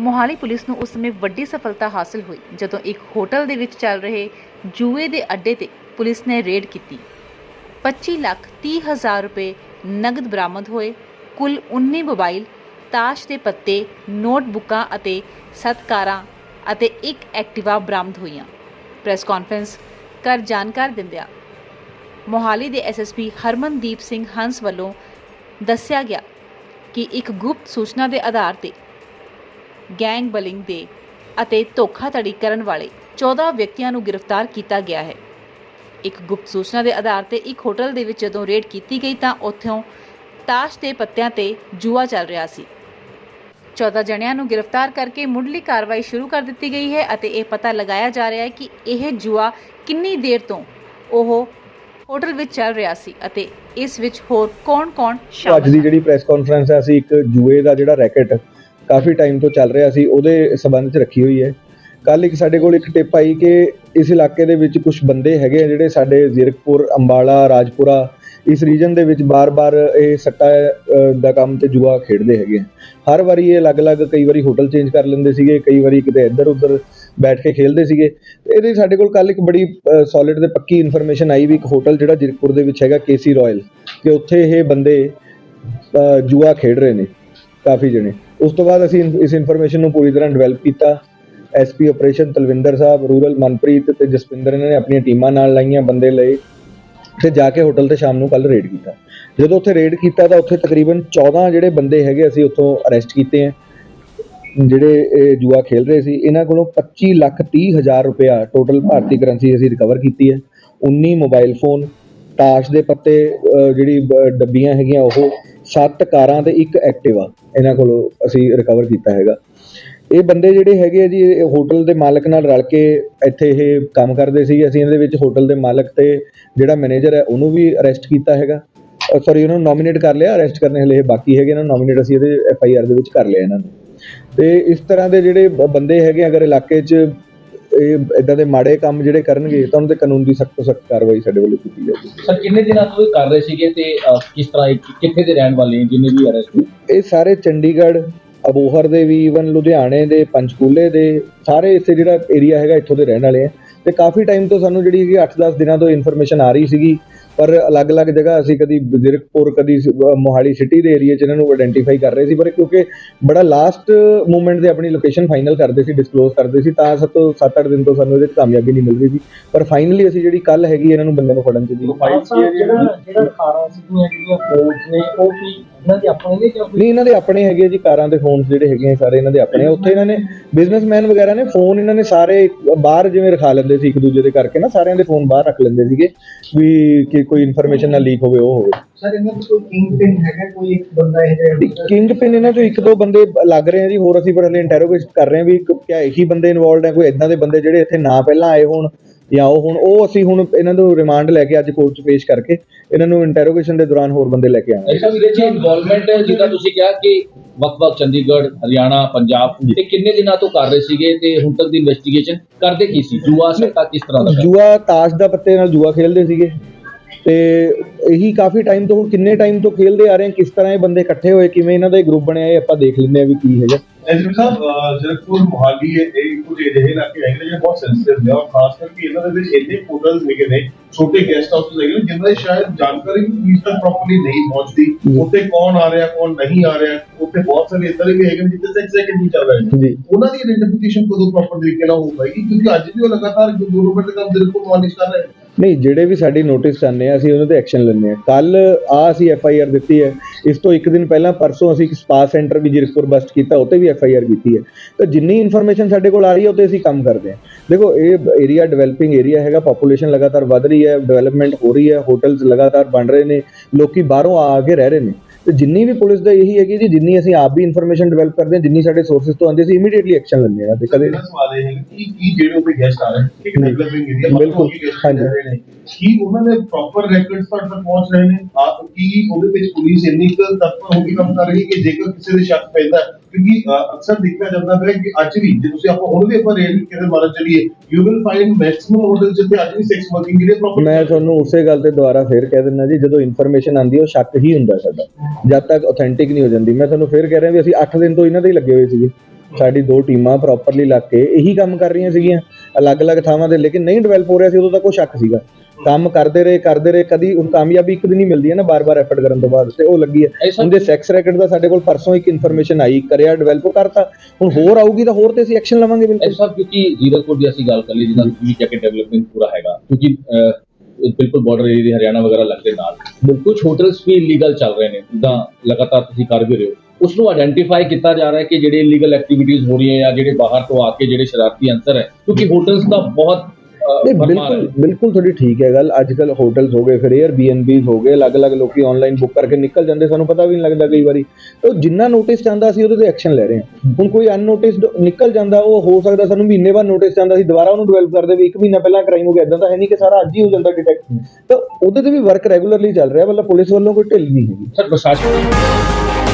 Mohali police ਨੂੰ ਉਸ ਸਮੇਂ ਵੱਡੀ ਸਫਲਤਾ ਹਾਸਲ ਹੋਈ, ਜਦੋਂ ਇੱਕ ਹੋਟਲ ਦੇ ਵਿੱਚ ਚੱਲ ਰਹੇ ਜੂਏ ਦੇ ਅੱਡੇ ਤੇ ਪੁਲਿਸ ਨੇ ਰੇਡ ਕੀਤੀ। 25 ਲੱਖ 30 ਹਜ਼ਾਰ ਰੁਪਏ ਨਗਦ ਬਰਾਮਦ ਹੋਏ, ਕੁੱਲ 19 ਮੋਬਾਈਲ, ਤਾਸ਼ ਦੇ ਪੱਤੇ, ਨੋਟਬੁੱਕਾਂ ਅਤੇ ਸੱਤ ਕਾਰਾਂ ਅਤੇ ਇੱਕ ਐਕਟਿਵਾ ਬਰਾਮਦ ਹੋਈਆਂ। ਪ੍ਰੈਸ ਕਾਨਫਰੰਸ ਕਰ ਜਾਣਕਾਰ ਦਿੰਦਿਆਂ ਮੋਹਾਲੀ ਦੇ ਐਸਐਸਪੀ ਹਰਮਨਦੀਪ ਸਿੰਘ ਹੰਸ ਵੱਲੋਂ ਦੱਸਿਆ ਗਿਆ ਕਿ ਇੱਕ ਗੁਪਤ ਸੂਚਨਾ ਦੇ ਆਧਾਰ ਤੇ ਗੈਂਗ ਬਲਿੰਗ ਦੇ ਅਤੇ ਧੋਖਾਧੜੀ ਕਰਨ ਵਾਲੇ 14 ਵਿਅਕਤੀਆਂ ਨੂੰ ਗ੍ਰਿਫਤਾਰ ਕੀਤਾ ਗਿਆ ਹੈ। ਇੱਕ ਗੁਪਤ ਸੂਚਨਾ ਦੇ ਆਧਾਰ ਤੇ ਇੱਕ ਹੋਟਲ ਦੇ ਵਿੱਚ ਜਦੋਂ ਰੇਡ ਕੀਤੀ ਗਈ ਤਾਂ ਉੱਥੋਂ ਤਾਸ਼ ਦੇ ਪੱਤਿਆਂ ਤੇ ਜੂਆ ਚੱਲ ਰਿਹਾ ਸੀ। 14 ਜਣਿਆਂ ਨੂੰ ਗ੍ਰਿਫਤਾਰ ਕਰਕੇ ਮੁੱਢਲੀ ਕਾਰਵਾਈ ਸ਼ੁਰੂ ਕਰ ਦਿੱਤੀ ਗਈ ਹੈ ਅਤੇ ਇਹ ਪਤਾ ਲਗਾਇਆ ਜਾ ਰਿਹਾ ਹੈ ਕਿ ਇਹ ਜੂਆ ਕਿੰਨੀ ਦੇਰ ਤੋਂ ਉਹ ਹੋਟਲ ਵਿੱਚ ਚੱਲ ਰਿਹਾ ਸੀ ਅਤੇ ਇਸ ਵਿੱਚ ਹੋਰ ਕੌਣ-ਕੌਣ ਅੱਜ ਸ਼ਾਮਲ ਦੀ ਹੈ ਜਿਹੜੀ ਪ੍ਰੈਸ ਕਾਨਫਰੰਸ ਹੈ ਅਸੀਂ ਇੱਕ ਜੂਏ ਦਾ ਜਿਹੜਾ ਰੈਕਟ ਕਾਫੀ ਟਾਈਮ ਤੋਂ ਚੱਲ ਰਿਹਾ ਸੀ, ਉਹਦੇ ਸਬੰਧ 'ਚ ਰੱਖੀ ਹੋਈ ਹੈ। ਕੱਲ ਇੱਕ ਸਾਡੇ ਕੋਲ ਇੱਕ ਟਿਪ ਆਈ ਕਿ ਇਸ ਇਲਾਕੇ ਦੇ ਵਿੱਚ ਕੁਝ ਬੰਦੇ ਹੈਗੇ ਆ ਜਿਹੜੇ ਸਾਡੇ ਜ਼ੀਰਕਪੁਰ, ਅੰਬਾਲਾ, ਰਾਜਪੁਰਾ, ਇਸ ਰੀਜਨ ਦੇ ਵਿੱਚ ਬਾਰ-ਬਾਰ ਇਹ ਸੱਟਾ ਦਾ ਕੰਮ ਤੇ ਜੂਆ ਖੇਡਦੇ ਹੈਗੇ ਆ। ਹਰ ਵਾਰੀ ਇਹ ਅਲੱਗ-ਅਲੱਗ ਕਈ ਵਾਰੀ ਹੋਟਲ ਚੇਂਜ ਕਰ ਲੈਂਦੇ ਸੀਗੇ, ਕਈ ਵਾਰੀ ਕਿਤੇ ਇੱਧਰ-ਉੱਧਰ ਬੈਠ ਕੇ ਖੇਡਦੇ ਸੀਗੇ। ਤੇ ਇਹਦੇ ਸਾਡੇ ਕੋਲ ਕੱਲ ਇੱਕ ਬੜੀ ਸੋਲਿਡ ਤੇ ਪੱਕੀ ਇਨਫੋਰਮੇਸ਼ਨ ਆਈ ਵੀ ਇੱਕ ਹੋਟਲ ਜਿਹੜਾ ਜ਼ੀਰਕਪੁਰ ਦੇ ਵਿੱਚ ਹੈਗਾ ਕੇਸੀ ਰਾਇਲ ਕਿ ਉੱਥੇ ਇਹ ਬੰਦੇ ਜੂਆ ਖੇਡ ਰਹੇ ਨੇ, ਕਾਫੀ ਜਣੇ। ਉਸ ਤੋਂ ਬਾਅਦ ਅਸੀਂ ਇਨ- ਇਸ ਇਨਫੋਰਮੇਸ਼ਨ ਨੂੰ ਪੂਰੀ ਤਰ੍ਹਾਂ ਡਿਵੈਲਪ ਕੀਤਾ। ਐਸਪੀ ਆਪਰੇਸ਼ਨ ਤਲਵਿੰਦਰ ਸਾਹਿਬ, ਰੂਰਲ ਮਨਪ੍ਰੀਤ ਤੇ ਜਸਪਿੰਦਰ ਇਹਨਾਂ ਨੇ ਆਪਣੀਆਂ ਟੀਮਾਂ ਨਾਲ ਲਾਈਆਂ, ਬੰਦੇ ਲਏ ਤੇ ਜਾ ਕੇ ਹੋਟਲ ਤੇ ਸ਼ਾਮ ਨੂੰ ਕੱਲ ਰੇਡ ਕੀਤਾ। ਜਦੋਂ ਉੱਥੇ ਰੇਡ ਕੀਤਾ ਤਾਂ ਉੱਥੇ ਤਕਰੀਬਨ 14 ਜਿਹੜੇ ਬੰਦੇ ਹੈਗੇ ਅਸੀਂ ਉੱਥੋਂ ਅਰੈਸਟ ਕੀਤੇ ਆ ਜਿਹੜੇ ਇਹ ਜੂਆ ਖੇਲ ਰਹੇ ਸੀ, ਇਹਨਾਂ ਕੋਲੋਂ 25 ਲੱਖ 30 ਹਜ਼ਾਰ ਰੁਪਇਆ ਟੋਟਲ ਭਾਰਤੀ ਕਰੰਸੀ ਅਸੀਂ ਰਿਕਵਰ ਕੀਤੀ ਹੈ। 19 ਮੋਬਾਈਲ ਫੋਨ ਤਾਸ਼ ਦੇ ਪੱਤੇ ਜਿਹੜੀ ਬ- ਡੱਬੀਆਂ ਹੈਗੀਆਂ ਉਹ ਸੱਤ ਕਾਰਾਂ ਤੇ ਇੱਕ ਐਕਟਿਵਾ ਇਹਨਾਂ ਕੋਲੋਂ ਅਸੀਂ ਰਿਕਵਰ ਕੀਤਾ ਹੈਗਾ। ਇਹ ਬੰਦੇ ਜਿਹੜੇ ਹੈਗੇ ਆ ਜੀ, ਇਹ ਹੋਟਲ ਦੇ ਮਾਲਕ ਨਾਲ ਰਲ ਕੇ ਇੱਥੇ ਇਹ ਕੰਮ ਕਰਦੇ ਸੀ ਅਸੀਂ ਇਹਦੇ ਵਿੱਚ ਹੋਟਲ ਦੇ ਮਾਲਕ ਤੇ ਜਿਹੜਾ ਮੈਨੇਜਰ ਹੈ, ਉਹਨੂੰ ਵੀ ਅਰੈਸਟ ਕੀਤਾ ਹੈਗਾ। ਸੌਰੀ ਉਹਨਾਂ ਨੂੰ ਨੋਮੀਨੇਟ ਕਰ ਲਿਆ। ਅਰੈਸਟ ਕਰਨੇ ਹਲੇ ਬਾਕੀ ਹੈਗੇ ਇਹਨਾਂ ਨੂੰ। ਨੋਮੀਨੇਟ ਅਸੀਂ ਇਹਦੇ ਐਫ ਆਈ ਆਰ ਦੇ ਵਿੱਚ ਕਰ ਲਿਆ ਇਹਨਾਂ ਨੂੰ। ਤੇ ਇਸ ਤਰ੍ਹਾਂ ਦੇ ਜਿਹੜੇ ਬ- ਬੰਦੇ ਹੈਗੇ ਅਗਰ ਇਲਾਕੇ 'ਚ ਇਹ ਇਦਾਂ ਦੇ ਮਾੜੇ ਕੰਮ ਜਿਹੜੇ ਕਰਨਗੇ ਤਾਂ ਉਹਨਾਂ ਦੇ ਕਾਨੂੰਨ ਦੀ ਸਖਤ ਤੋਂ ਸਖਤ ਕਾਰਵਾਈ ਸਾਡੇ ਵੱਲੋਂ ਕੀਤੀ ਜਾਏਗੀ ਸਰ ਕਿੰਨੇ ਦਿਨਾਂ ਤੋਂ ਇਹ ਕਰ ਰਹੇ ਸੀਗੇ ਤੇ ਅਹ, ਕਿਸ ਤਰ੍ਹਾਂ ਇਹ ਕਿੱਥੇ ਦੇ ਰਹਿਣ ਵਾਲੇ ਨੇ ਜਿੰਨੇ ਵੀ ਅਰੈਸਟ ਇਹ ਸਾਰੇ ਚੰਡੀਗੜ੍ਹ ਅਬੋਹਰ ਦੇ ਵੀ ਈਵਨ ਲੁਧਿਆਣੇ ਦੇ ਪੰਚਕੂਲੇ ਦੇ ਸਾਰੇ ਇੱਥੇ ਜਿਹੜਾ ਏਰੀਆ ਹੈਗਾ ਇੱਥੋਂ ਦੇ ਰਹਿਣ ਵਾਲੇ ਆ। ਤੇ ਕਾਫੀ ਟਾਈਮ ਤੋਂ ਸਾਨੂੰ ਜਿਹੜੀ ਹੈਗੀ 8-10 ਦਿਨਾਂ ਤੋਂ ਇਨਫੋਰਮੇਸ਼ਨ ਆ ਰਹੀ ਸੀਗੀ। ਪਰ ਅਲੱਗ-ਅਲੱਗ ਜਗ੍ਹਾ ਅਸੀਂ ਕਦੀ ਜ਼ਿਰਕਪੁਰ ਕਦੀ ਮੋਹਾਲੀ ਸਿਟੀ ਦੇ ਏਰੀਆ 'ਚ ਇਹਨਾਂ ਨੂੰ ਆਇਡੈਂਟੀਫਾਈ ਕਰ ਰਹੇ ਸੀ ਪਰ ਕਿਉਂਕਿ ਬੜਾ ਲਾਸਟ ਮੂਮੈਂਟ ਤੇ ਆਪਣੀ ਲੋਕੇਸ਼ਨ ਫਾਈਨਲ ਕਰਦੇ ਸੀ ਡਿਸਕਲੋਜ਼ ਕਰਦੇ ਸੀ ਤਾਂ ਸਭ ਤੋਂ 7-8 ਦਿਨ ਤੋਂ ਸਾਨੂੰ ਇਹਦੇ 'ਚ ਕਾਮਯਾਬੀ ਨਹੀਂ ਮਿਲ ਰਹੀ ਸੀ। ਪਰ ਫਾਈਨਲੀ ਅਸੀਂ ਜਿਹੜੀ ਕੱਲ ਹੈਗੀ ਇਹਨਾਂ ਨੂੰ ਬੰਦੇ ਨੂੰ ਫੜਨ 'ਚ ਦੀ ਜਿਹੜਾ ਜਿਹੜਾ ਖਾਰਾ ਸੀਗੀਆਂ ਜਿਹੜੀਆਂ ਫੋਨਸ ਨੇ ਉਹ ਕੀ ਇਹਨਾਂ ਦੇ ਆਪਣੇ ਨੇ ਜਾਂ ਕੋਈ ਨਹੀਂ ਇਹਨਾਂ ਦੇ ਆਪਣੇ ਹੈਗੇ ਆ ਜੀ ਕਾਰਾਂ ਦੇ ਫੋਨਸ ਜਿਹੜੇ ਹੈਗੇ ਆ ਸਾਰੇ ਇਹਨਾਂ ਦੇ ਆਪਣੇ ਆ। ਉੱਥੇ ਇਹਨਾਂ ਨੇ ਬਿਜ਼ਨਸਮੈਨ ਵਗੈਰਾ ਨੇ ਫੋਨ ਇਹਨਾਂ ਨੇ ਸਾਰੇ ਬਾਹਰ ਜਿਵੇਂ ਰਖਾ ਲੈਂਦੇ ਸੀ ਇੱਕ ਦੂਜੇ ਦੇ ਕਰਕੇ ਨਾ ਸਾਰਿਆਂ ਦੇ ਫੋਨ ਬਾਹਰ ਰੱਖ ਲੈਂਦੇ ਸੀਗੇ ਵੀ ਕਿ ਕੋਈ ਇਨਫੋਰਮੇਸ਼ਨ ਨਾ ਲੀਕ ਹੋਵੇ ਉਹ ਹੋਵੇ। ਸਰ ਇਹਨਾਂ ਦਾ ਕੋਈ ਕਿੰਗ ਪਿਨ ਹੈਗਾ ਕੋਈ ਇੱਕ ਬੰਦਾ ਇਹ ਜਿਹੜਾ ਕਿੰਗ ਪਿਨ ਇਹਨਾਂ ਚੋਂ ਇੱਕ ਦੋ ਬੰਦੇ ਲੱਗ ਰਹੇ ਆ ਜੀ ਹੋਰ ਅਸੀਂ ਪਰ ਹਲੇ ਇੰਟਰੋਗੇਟ ਕਰ ਰਹੇ ਹਾਂ ਵੀ ਕ- ਕਿਆ ਇਹੀ ਬੰਦੇ ਇਨਵੋਲਡ ਹੈ ਕੋਈ ਇਦਾਂ ਦੇ ਬੰਦੇ ਜਿਹੜੇ ਇੱਥੇ ਨਾ ਪਹਿਲਾਂ ਆਏ ਹੋਣ। ਜਾਂ ਉਹ ਹੁਣ ਉਹ ਅਸੀਂ ਹੁਣ ਇਹਨਾਂ ਨੂੰ ਰਿਮਾਂਡ ਲੈ ਕੇ ਅੱਜ ਕੋਰਟ 'ਚ ਪੇਸ਼ ਕਰਕੇ ਇਹਨਾਂ ਨੂੰ ਇੰਟਰੋਗੇਸ਼ਨ ਦੇ ਦੌਰਾਨ ਹੋਰ ਬੰਦੇ ਲੈ ਕੇ ਆਵਾਂਗੇ। ਐਸਾ ਵੀ ਦੇਖੀ ਇਨਵੋਲਵਮੈਂਟ ਜਿੱਦਾਂ ਤੁਸੀਂ ਕਿਹਾ ਕਿ ਵੱਖ-ਵੱਖ ਚੰਡੀਗੜ੍ਹ ਹਰਿਆਣਾ ਪੰਜਾਬ ਤੇ ਕਿੰਨੇ ਦਿਨਾਂ ਤੋਂ ਕਰ ਰਹੇ ਸੀਗੇ ਤੇ ਹੁਣ ਤੱਕ ਦੀ ਇਨਵੈਸਟੀਗੇਸ਼ਨ ਕਰਦੇ ਕੀ ਸੀ? ਜੂਆ ਸੱਟਾ ਕਿਸ ਤਰ੍ਹਾਂ ਦਾ? ਜੂਆ ਤਾਸ਼ ਦਾ ਪੱਤੇ ਨਾਲ ਜੂਆ ਖੇਲਦੇ ਸੀਗੇ। ਤੇ ਇਹੀ ਕਾਫੀ ਟਾਈਮ ਤੋਂ ਕਿੰਨੇ ਟਾਈਮ ਤੋਂ ਖੇਲਦੇ ਆ ਰਹੇ ਕਿਸ ਤਰ੍ਹਾਂ ਇਹ ਬੰਦੇ ਇਕੱਠੇ ਹੋਏ ਕਿਵੇਂ ਇਹਨਾਂ ਦਾ ਗਰੁੱਪ ਬਣਿਆ ਇਹ ਆਪਾਂ ਦੇਖ ਲੈਂਦੇ ਆ ਵੀ ਕੀ ਹੈਗਾ ਐਜੂ ਸਾਹਿਬ ਜ਼ਰਕਪੁਰ ਮੁਹਾਲੀ ਇਹ ਕੁਝ ਅਜਿਹੇ ਇਲਾਕੇ ਹੈਗੇ ਜਿਹੜੇ ਬਹੁਤ ਸੈਂਸਿਟਿਵ ਨੇ ਔਰ ਖਾਸ ਕਰਕੇ ਇਹਨਾਂ ਦੇ ਵਿੱਚ ਇੰਨੇ ਹੋਟਲਸ ਹੈਗੇ ਨੇ ਛੋਟੇ ਗੈਸਟ ਹਾਊਸ ਹੈਗੇ ਨੇ ਜਿਨ੍ਹਾਂ ਦੀ ਸ਼ਾਇਦ ਜਾਣਕਾਰੀ ਵੀ ਪੁਲਿਸ ਤੱਕ ਪ੍ਰੋਪਰਲੀ ਨਹੀਂ ਪਹੁੰਚਦੀ ਉੱਥੇ ਕੌਣ ਆ ਰਿਹਾ ਕੌਣ ਨਹੀਂ ਆ ਰਿਹਾ ਉੱਥੇ ਬਹੁਤ ਸਾਰੇ ਇਦਾਂ ਦੇ ਵੀ ਹੈਗੇ ਨੇ ਜਿੱਥੇ ਸੈਕਸ ਸੈਕਿੰਡ ਵੀ ਚੱਲ ਰਹੇ ਨੇ ਜੀ ਉਹਨਾਂ ਦੀ ਆਇਡੈਂਟੀਫਿਕੇਸ਼ਨ ਕਦੋਂ ਪ੍ਰੋਪਰ ਤਰੀਕੇ ਨਾਲ ਹੋ ਪਾਏਗੀ ਕਿਉਂਕਿ ਅੱਜ ਵੀ ਉਹ ਲਗਾਤਾਰ ਗਵਰਨਮੈਂਟ ਦੇ ਕੰਮ ਜ਼ਰਕਪੁਰ ਮੁਹਾਲੀ 'ਚ ਕਰ ਰਹੇ ਨੇ ਨਹੀਂ, ਜਿਹੜੇ ਵੀ ਸਾਡੀ ਨੋਟਿਸ ਆਉਂਦੇ ਆ, ਅਸੀਂ ਉਹਨਾਂ ਤੇ ਐਕਸ਼ਨ ਲੈਂਦੇ ਆ। ਕੱਲ ਆ ਅਸੀਂ ਐਫ ਆਈ ਆਰ ਦਿੱਤੀ ਹੈ। ਇਸ ਤੋਂ ਇੱਕ ਦਿਨ ਪਹਿਲਾਂ ਪਰਸੋਂ ਅਸੀਂ ਇੱਕ ਸਪਾ ਸੈਂਟਰ ਵੀ ਜਿਰਕਪੁਰ ਬਸਟ ਕੀਤਾ ਉੱਤੇ ਵੀ ਐਫ ਆਈ ਆਰ ਕੀਤੀ ਹੈ। ਤਾਂ ਜਿੰਨੀ ਇਨਫੋਰਮੇਸ਼ਨ ਸਾਡੇ ਕੋਲ ਆ ਰਹੀ ਹੈ ਉੱਤੇ ਅਸੀਂ ਕੰਮ ਕਰਦੇ ਹਾਂ। ਦੇਖੋ, ਇਹ ਏਰੀਆ ਡਿਵੈਲਪਿੰਗ ਏਰੀਆ ਹੈਗਾ ਪੋਪੂਲੇਸ਼ਨ ਲਗਾਤਾਰ ਵੱਧ ਰਹੀ ਹੈ ਡਿਵੈਲਪਮੈਂਟ ਹੋ ਰਹੀ ਹੈ ਹੋਟਲਸ ਲਗਾਤਾਰ ਬਣ ਰਹੇ ਨੇ, ਲੋਕੀ ਬਾਹਰੋਂ ਆ ਕੇ ਰਹਿ ਰਹੇ ਨੇ। ਤੇ ਜਿੰਨੀ ਵੀ ਪੁਲਿਸ ਦਾ ਇਹੀ ਹੈ ਕਿ ਜੀ ਜਿੰਨੀ ਅਸੀਂ ਆਪ ਵੀ ਇਨਫੋਰਮੇਸ਼ਨ ਡਿਵੈਲਪ ਕਰਦੇ ਹਾਂ ਜਿੰਨੀ ਸਾਡੇ ਸੋਰਸਸ ਤੋਂ ਆਉਂਦੀ ਹੈ, ਅਸੀਂ ਇਮੀਡੀਏਟਲੀ ਐਕਸ਼ਨ ਲੈਂਦੇ ਹਾਂ ਤੇ ਕਦੇ ਮੇਰਾ ਸਵਾਲ ਇਹ ਹੈ ਕਿ ਕੀ ਜਿਹੜੇ ਉੱਤੇ ਗੈਸਟ ਆ ਰਹੇ ਨੇ। ਡਿਵੈਲਪਿੰਗ ਏਰੀਆ ਬਿਲਕੁਲ। ਹਾਂਜੀ। ਨੇ ਕੀ ਉਹਨਾਂ ਦੇ ਪ੍ਰੋਪਰ ਰੈਕੋਰਡਸ ਤੱਕ ਪਹੁੰਚ ਰਹੇ ਨੇ ਆਪ ਕੀ ਉਹਦੇ ਵਿੱਚ ਪੁਲਿਸ ਇੰਨੀ ਕੁ ਤਤਪਰ ਹੋ ਕੇ ਕੰਮ ਕਰ ਰਹੀ ਹੈ ਕਿ ਜੇਕਰ ਕਿਸੇ ਦੇ ਸ਼ੱਕ ਪੈਂਦਾ ਕਿਉਂਕਿ ਅਕਸਰ ਦੇਖਿਆ ਜਾਂਦਾ ਹੈ ਕਿ ਅੱਜ ਵੀ ਜੇ ਤੁਸੀਂ ਆਪਾਂ ਹੁਣ ਵੀ ਆਪਾਂ ਰੇਡ ਕਿਤੇ ਮਾਰਨ ਚਲੀਏ you will find maximum hotel ਜਿੱਥੇ ਅੱਜ ਵੀ ਸੈਕਸ ਵਰਕਿੰਗ ਜਿਹੜੇ ਪ੍ਰੋਪਰ ਮੈਂ ਤੁਹਾਨੂੰ ਉਸੇ ਗੱਲ ਤੇ ਦੁਬਾਰਾ ਫੇਰ ਕਹਿ ਦਿੰਦਾ ਜੀ ਜਦੋਂ ਇਨਫੋਰਮੇਸ਼ਨ ਆਉਂਦੀ ਹੈ ਉਹ ਸ਼ੱਕ ਹੀ ਹੁੰਦਾ ਸਾਡਾ ਜਦ ਤੱਕ ਆਥੈਂਟਿਕ ਨਹੀਂ ਹੋ ਜਾਂਦੀ। ਮੈਂ ਤੁਹਾਨੂੰ ਫੇਰ ਕਹਿ ਰਿਹਾ ਵੀ ਅਸੀਂ 8 ਦਿਨ ਤੋਂ ਇਹਨਾਂ ਤੇ ਹੀ ਲੱਗੇ ਹੋਏ ਸੀਗੇ। ਸਾਡੀ ਦੋ ਟੀਮਾਂ ਪ੍ਰੋਪਰਲੀ ਲੱਗ ਕੇ ਇਹੀ ਕੰਮ ਕਰ ਰਹੀਆਂ ਸੀਗੀਆਂ। ਅਲੱਗ-ਅਲੱਗ ਥਾਵਾਂ ਤੇ ਲੇਕਿਨ ਨਹੀਂ ਡਿਵੈਲਪ ਹੋ ਰਿਹਾ ਸੀ ਉਦੋਂ ਤਾਂ ਕੋਈ ਸ਼ੱਕ ਸੀਗਾ। ਕੰਮ ਕਰਦੇ ਰਹੇ ਕਰਦੇ ਰਹੇ ਕਦੀ ਹੁਣ ਕਾਮਯਾਬੀ ਇੱਕ ਦਿਨ ਹੀ ਮਿਲਦੀ ਹੈ ਨਾ ਬਾਰ-ਬਾਰ ਐਫਰਟ ਕਰਨ ਤੋਂ ਬਾਅਦ। ਤੇ ਉਹ ਲੱਗੀ ਹੈ। ਉਹਦੇ ਸੈਕਸ ਰੈਕਟ ਦਾ ਸਾਡੇ ਕੋਲ ਪਰਸੋਂ ਇੱਕ ਇਨਫੋਰਮੇਸ਼ਨ ਆਈ ਕਰਿਆ ਡਿਵੈਲਪ ਕਰਤਾ। ਹੁਣ ਹੋਰ ਆਊਗੀ ਤਾਂ ਹੋਰ ਤੇ ਅਸੀਂ ਐਕਸ਼ਨ ਲਵਾਂਗੇ ਬਿਲਕੁਲ। ਐਸਾ ਕਿਉਂਕਿ ਜ਼ੀਰਕਪੁਰ ਦੀ ਅਸੀਂ ਗੱਲ ਕਰ ਲਈ ਜਿਹਦਾ ਵੀ ਕਿ ਡਿਵੈਲਪਮੈਂਟ ਪੂਰਾ ਹੈਗਾ। ਕਿਉਂਕਿ ਬਿਲਕੁਲ ਬਾਰਡਰ ਏਰੀਆ ਹਰਿਆਣਾ ਵਗੈਰਾ ਲੱਗਦੇ ਨਾਲ। ਬਿਲਕੁਲ ਹੋਟਲਸ ਵੀ ਇਲੀਗਲ ਚੱਲ ਰਹੇ ਨੇ ਜਿੱਦਾਂ ਲਗਾਤਾਰ ਤੁਸੀਂ ਕਰ ਵੀ ਰਹੇ ਹੋ। ਉਸ ਨੂੰ ਆਇਡੈਂਟੀਫਾਈ ਕੀਤਾ ਜਾ ਰਿਹਾ ਹੈ ਕਿ ਜਿਹੜੇ ਇਲੀਗਲ ਐਕਟੀਵਿਟੀਜ਼ ਹੋ ਰਹੀਆਂ ਜਾਂ ਜਿਹੜੇ ਬਾਹਰ ਤੋਂ ਆ ਕੇ ਜਿਹੜੇ ਸ਼ਰਾਰਤੀ ਅੰਸਰ ਹੈ, ਕਿਉਂਕਿ ਹੋਟਲਸ ਦਾ ਬਹੁਤ ਨਹੀਂ। ਬਿਲਕੁਲ ਬਿਲਕੁਲ ਤੁਹਾਡੀ ਠੀਕ ਹੈ ਗੱਲ। ਅੱਜ ਕੱਲ ਹੋਟਲਸ ਹੋ ਗਏ ਫਿਰ 에ਅਰ ਬੀਐਨਬੀਜ਼ ਹੋ ਗਏ ਅਲੱਗ-ਅਲੱਗ ਲੋਕੀ ਆਨਲਾਈਨ ਬੁੱਕ ਕਰਕੇ ਨਿਕਲ ਜਾਂਦੇ ਸਾਨੂੰ ਪਤਾ ਵੀ ਨਹੀਂ ਲੱਗਦਾ ਕਈ ਵਾਰੀ। ਤਾਂ ਜਿੰਨਾ ਨੋਟਿਸ ਚਾਹੁੰਦਾ ਸੀ ਉਹਦੇ ਤੇ ਐਕਸ਼ਨ ਲੈ ਰਹੇ ਹਾਂ। ਹੁਣ ਕੋਈ ਅਨਨੋਟਿਸਡ ਨਿਕਲ ਜਾਂਦਾ ਉਹ ਹੋ ਸਕਦਾ ਸਾਨੂੰ ਮਹੀਨੇ ਬਾਅਦ ਨੋਟਿਸ ਚਾਹੁੰਦਾ ਸੀ ਦੁਬਾਰਾ ਉਹਨੂੰ ਡਿਵੈਲਪ ਕਰਦੇ ਵੀ ਇੱਕ ਮਹੀਨਾ ਪਹਿਲਾਂ ਕ੍ਰਾਈਮ ਹੋ ਗਿਆ ਇਦਾਂ ਤਾਂ ਹੈ ਨਹੀਂ ਕਿ ਸਾਰਾ ਅੱਜ ਹੀ ਹੋ ਜਾਂਦਾ ਡਿਟੈਕਟ ਤਾਂ ਉਹਦੇ ਤੇ ਵੀ ਵਰਕ ਰੈਗੂਲਰਲੀ ਚੱਲ ਰਿਹਾ ਮਤਲਬ ਪੁਲਿਸ ਵੱਲੋਂ ਕੋਈ ਢਿੱਲ ਨਹੀਂ ਹੈਗੀ। ਸਰ ਪ੍ਰਸ਼ਾਸਨ